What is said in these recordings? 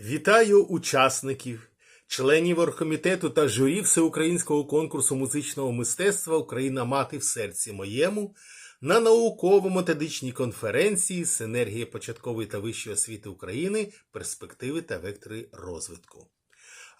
Вітаю учасників, членів оргкомітету та журі всеукраїнського конкурсу музичного мистецтва Україна мати в серці моєму на науково-методичній конференції Синергія початкової та вищої освіти України, перспективи та вектори розвитку.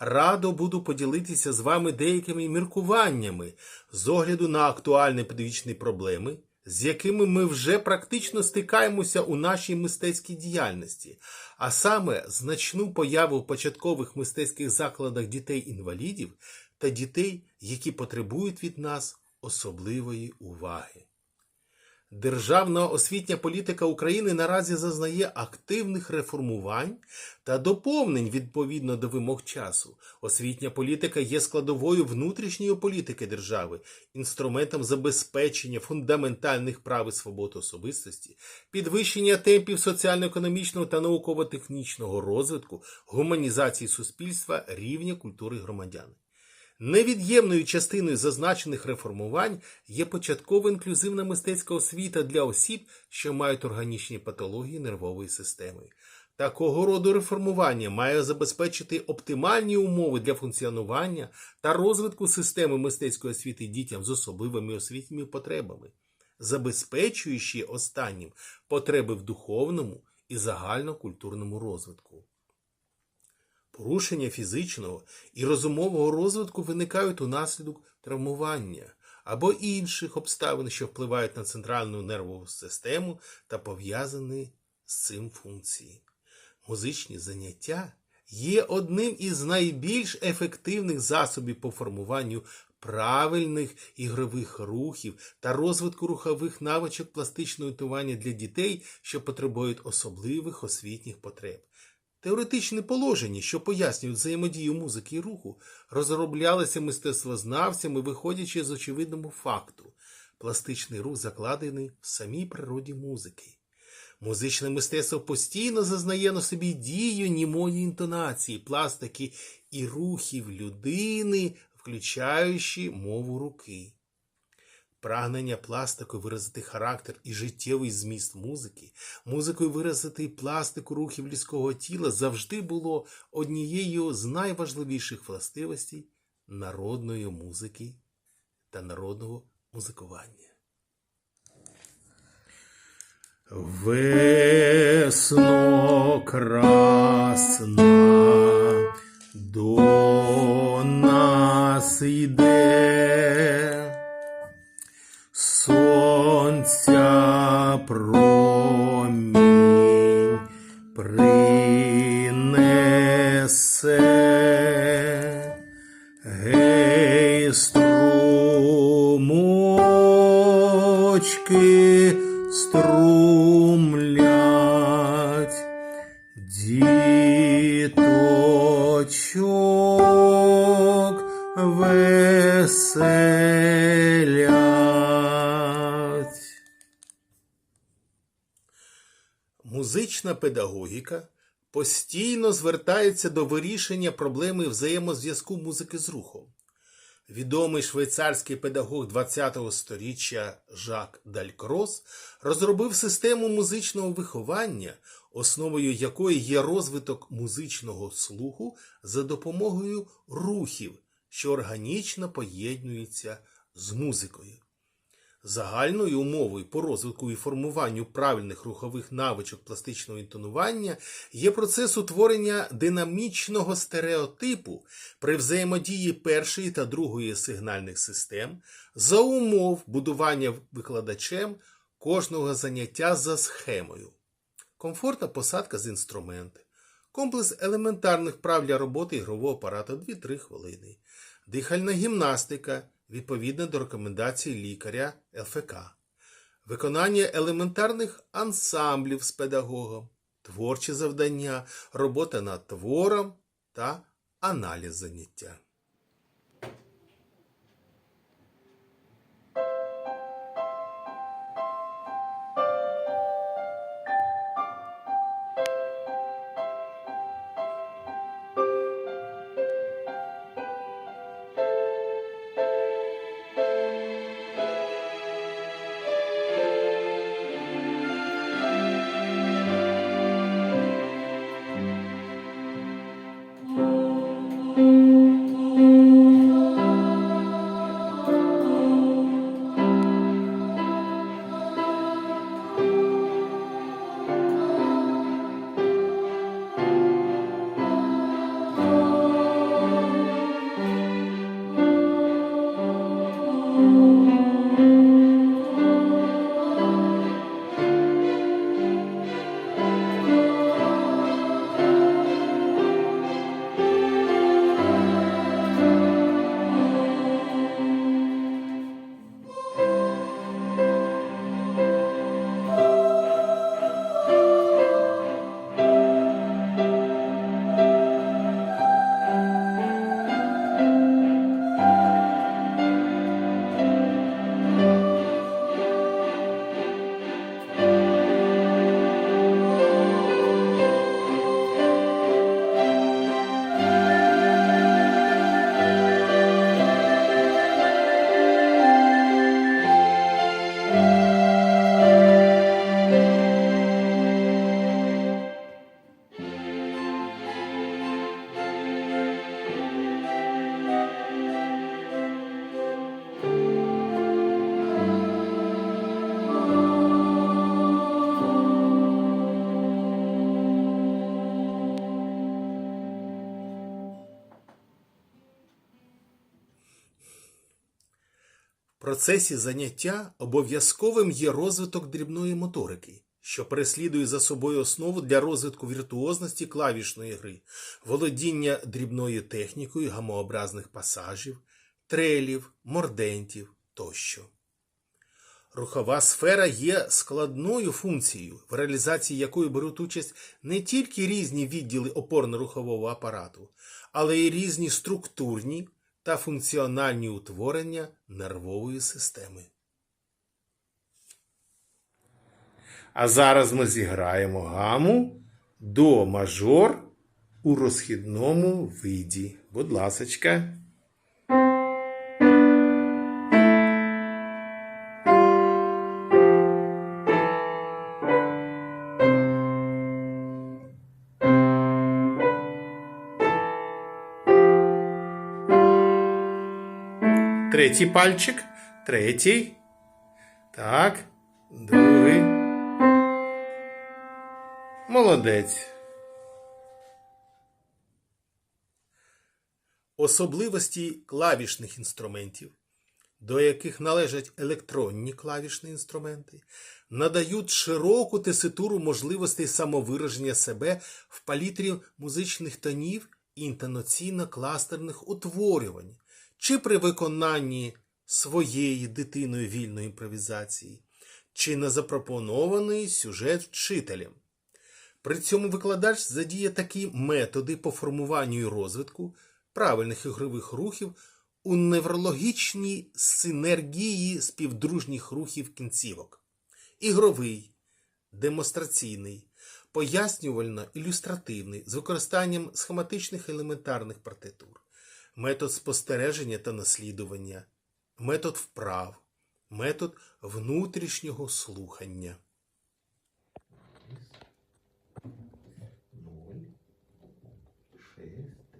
Радо буду поділитися з вами деякими міркуваннями з огляду на актуальні педагогічні проблеми, з якими ми вже практично стикаємося у нашій мистецькій діяльності, а саме значну появу в початкових мистецьких закладах дітей-інвалідів та дітей, які потребують від нас особливої уваги. Державна освітня політика України наразі зазнає активних реформувань та доповнень відповідно до вимог часу. Освітня політика є складовою внутрішньої політики держави, інструментом забезпечення фундаментальних прав і свобод особистості, підвищення темпів соціально-економічного та науково-технічного розвитку, гуманізації суспільства, рівня культури громадян. Невід'ємною частиною зазначених реформувань є початкова інклюзивна мистецька освіта для осіб, що мають органічні патології нервової системи. Такого роду реформування має забезпечити оптимальні умови для функціонування та розвитку системи мистецької освіти дітям з особливими освітніми потребами, забезпечуючи останнім потреби в духовному і загальнокультурному розвитку. Порушення фізичного і розумового розвитку виникають унаслідок травмування або інших обставин, що впливають на центральну нервову систему та пов'язані з цим функції. Музичні заняття є одним із найбільш ефективних засобів по формуванню правильних ігрових рухів та розвитку рухових навичок пластичного тування для дітей, що потребують особливих освітніх потреб. Теоретичні положення, що пояснюють взаємодію музики і руху, розроблялися мистецтвознавцями, виходячи з очевидного факту. Пластичний рух закладений в самій природі музики. Музичне мистецтво постійно зазнає на собі дію німої інтонації, пластики і рухів людини, включаючи мову руки. Прагнення пластикою виразити характер і життєвий зміст музики, музикою виразити пластику рухів людського тіла завжди було однією з найважливіших властивостей народної музики та народного музикування. Весно красна до нас йде. Промінь принесе, гей, струмочки струмлять, діточок веселять. Музична педагогіка постійно звертається до вирішення проблеми взаємозв'язку музики з рухом. Відомий швейцарський педагог ХХ століття Жак Далькрос розробив систему музичного виховання, основою якої є розвиток музичного слуху за допомогою рухів, що органічно поєднуються з музикою. Загальною умовою по розвитку і формуванню правильних рухових навичок пластичного інтонування є процес утворення динамічного стереотипу при взаємодії першої та другої сигнальних систем за умов будування викладачем кожного заняття за схемою. Комфортна посадка з інструменти, комплекс елементарних прав для роботи ігрового апарату 2-3 хвилини, дихальна гімнастика відповідно до рекомендацій лікаря ЛФК, виконання елементарних ансамблів з педагогом, творчі завдання, робота над твором та аналіз заняття. Процесі заняття обов'язковим є розвиток дрібної моторики, що переслідує за собою основу для розвитку віртуозності клавішної гри, володіння дрібною технікою гамообразних пасажів, трелів, мордентів тощо. Рухова сфера є складною функцією, в реалізації якої беруть участь не тільки різні відділи опорно-рухового апарату, але й різні структурні та функціональні утворення нервової системи. А зараз ми зіграємо гаму до мажор у розхідному виді. Будь ласочка. Третій пальчик. Третій. Так. Другий. Молодець. Особливості клавішних інструментів, до яких належать електронні клавішні інструменти, надають широку теситуру можливостей самовираження себе в палітрі музичних тонів і інтонаційно-кластерних утворювань, чи при виконанні своєї дитиною вільної імпровізації, чи на запропонований сюжет вчителем. При цьому викладач задіє такі методи по формуванню і розвитку правильних ігрових рухів у неврологічній синергії співдружніх рухів кінцівок. Ігровий, демонстраційний, пояснювально-ілюстративний з використанням схематичних елементарних партитур, метод спостереження та наслідування, метод вправ, метод внутрішнього слухання. ноль, шесть,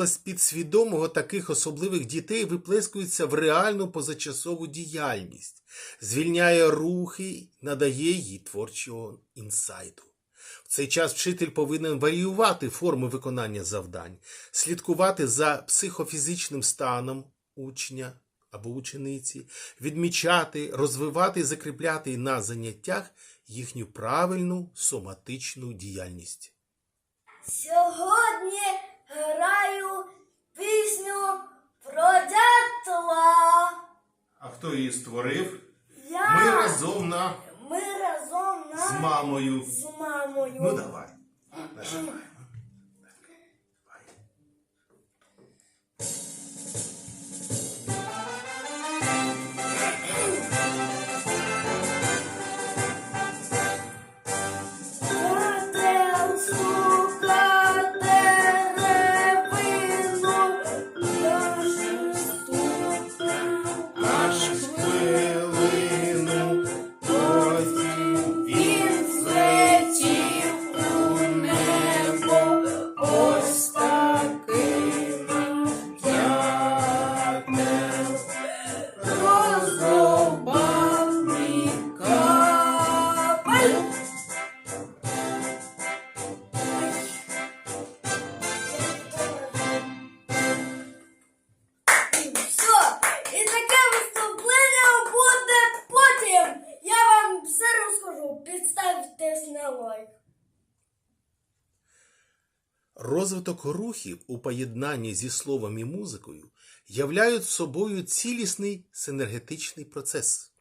четыре. Область підсвідомого таких особливих дітей виплескується в реальну позачасову діяльність, звільняє рухи, надає їй творчого інсайту. В цей час вчитель повинен варіювати форми виконання завдань, слідкувати за психофізичним станом учня або учениці, відмічати, розвивати і закріпляти на заняттях їхню правильну соматичну діяльність. Сьогодні граю пісню про дятла. А хто її створив? Я Ми разом на ми разом на з мамою. з мамою. Ну давай. Нажимай. Розвиток рухів у поєднанні зі словом і музикою являють собою цілісний синергетичний процес,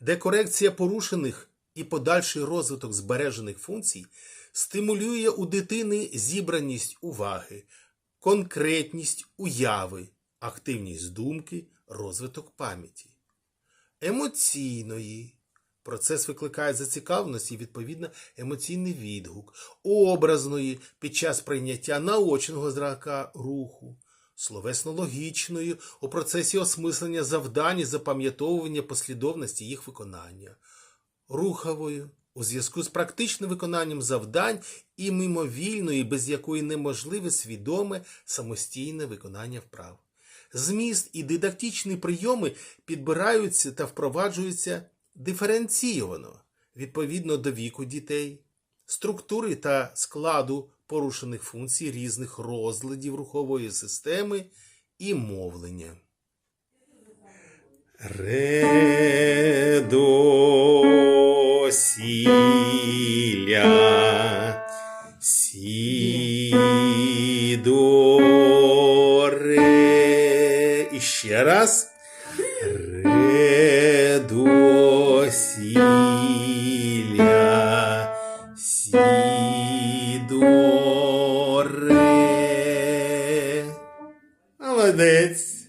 де корекція порушених і подальший розвиток збережених функцій стимулює у дитини зібраність уваги, конкретність уяви, активність думки, розвиток пам'яті, емоційної. Процес викликає зацікавленість і відповідно емоційний відгук, образної під час прийняття наочного зрака руху, словесно-логічної у процесі осмислення завдань і запам'ятовування послідовності їх виконання, руховою у зв'язку з практичним виконанням завдань і мимовільної, без якої неможливе свідоме самостійне виконання вправ. Зміст і дидактичні прийоми підбираються та впроваджуються диференційовано відповідно до віку дітей, структури та складу порушених функцій різних розладів рухової системи і мовлення. Ре, до, сі, сі. І ще раз. Молодець.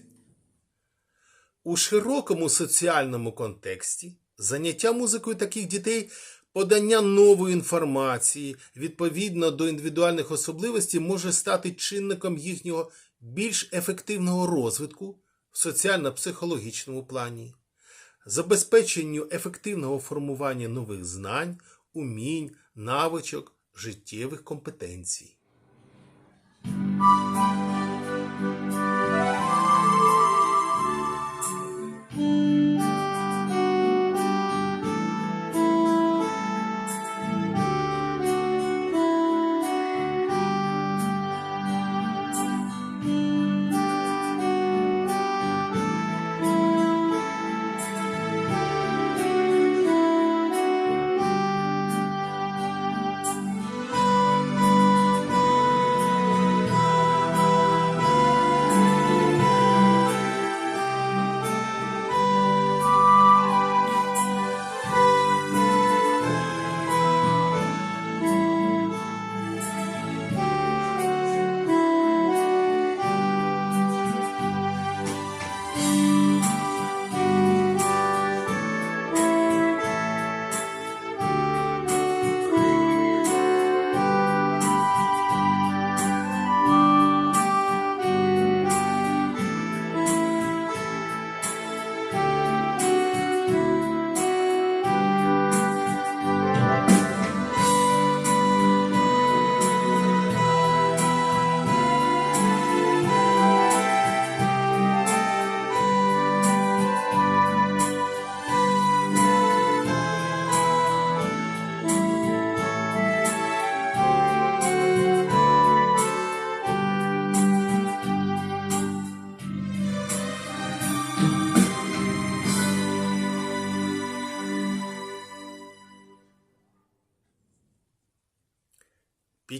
У широкому соціальному контексті заняття музикою таких дітей, подання нової інформації відповідно до індивідуальних особливостей може стати чинником їхнього більш ефективного розвитку в соціально-психологічному плані, забезпеченню ефективного формування нових знань, умінь, навичок, життєвих компетенцій.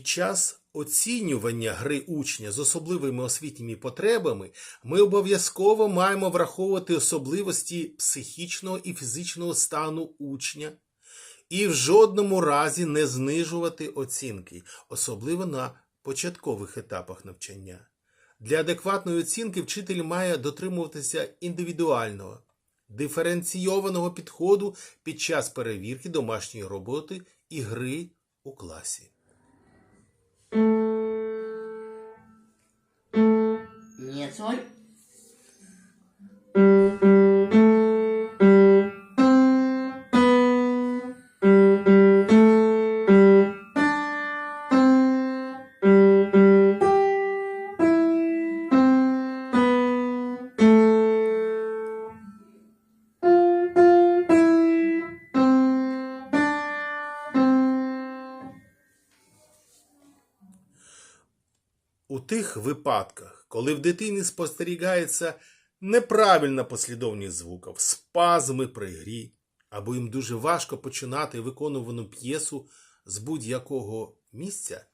Під час оцінювання гри учня з особливими освітніми потребами ми обов'язково маємо враховувати особливості психічного і фізичного стану учня і в жодному разі не знижувати оцінки, особливо на початкових етапах навчання. Для адекватної оцінки вчитель має дотримуватися індивідуального, диференційованого підходу під час перевірки домашньої роботи і гри у класі. Нет, соль. У тих випадках, коли в дитині спостерігається неправильна послідовність звуків, спазми при грі, або їм дуже важко починати виконувану п'єсу з будь-якого місця,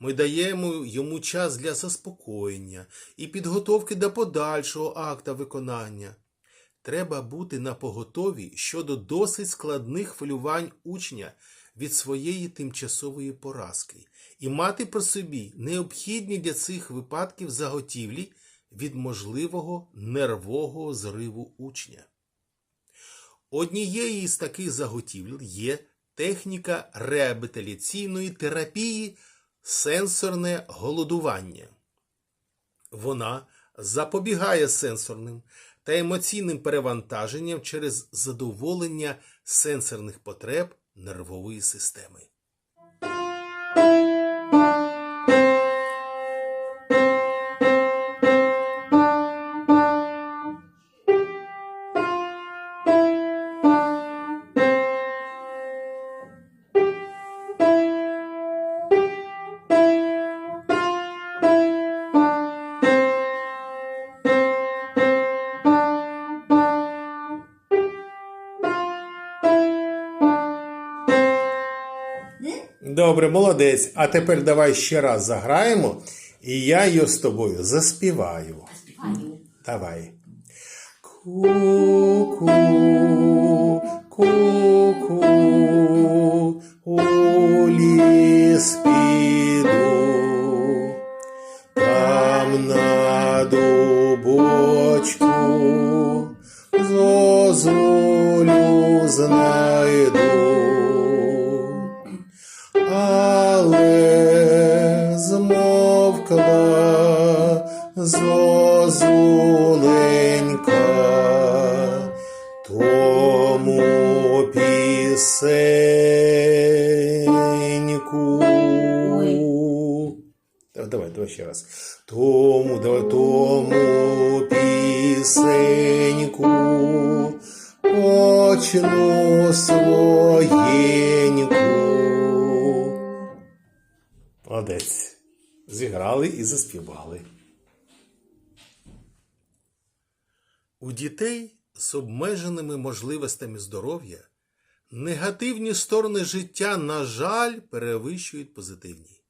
ми даємо йому час для заспокоєння і підготовки до подальшого акта виконання. Треба бути напоготові щодо досить складних хвилювань учня від своєї тимчасової поразки і мати при собі необхідні для цих випадків заготівлі від можливого нервового зриву учня. Однією із таких заготівель є техніка реабілітаційної терапії сенсорне голодування. Вона запобігає сенсорним та емоційним перевантаженням через задоволення сенсорних потреб нервової системи. Добре, молодець. А тепер давай ще раз заграємо, і я її з тобою заспіваю. Співаю. Давай. Ку-ку, ку-ку, у ліс піду, там на дубочку зозулю знайду. Тому, давай, тому пісеньку почну своєньку. Молодець. Зіграли і заспівали. У дітей з обмеженими можливостями здоров'я негативні сторони життя, на жаль, перевищують позитивні.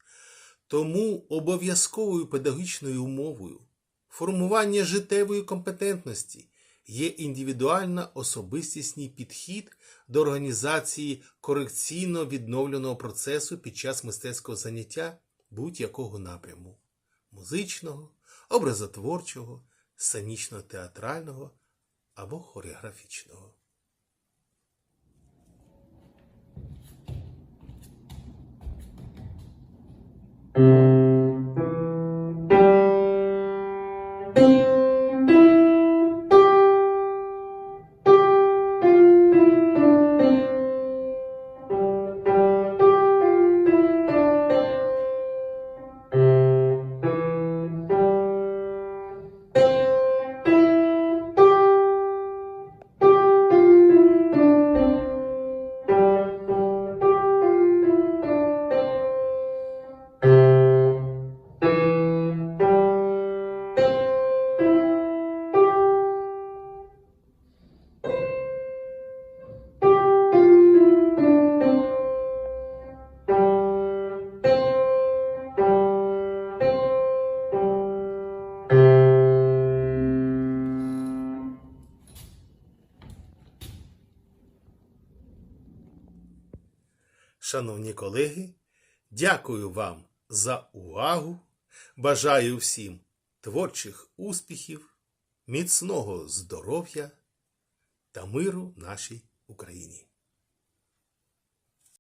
Тому обов'язковою педагогічною умовою формування життєвої компетентності є індивідуально особистісний підхід до організації корекційно відновленого процесу під час мистецького заняття будь-якого напряму музичного, образотворчого, сценічно-театрального або хореографічного. Колеги, дякую вам за увагу. Бажаю всім творчих успіхів, міцного здоров'я та миру нашій Україні.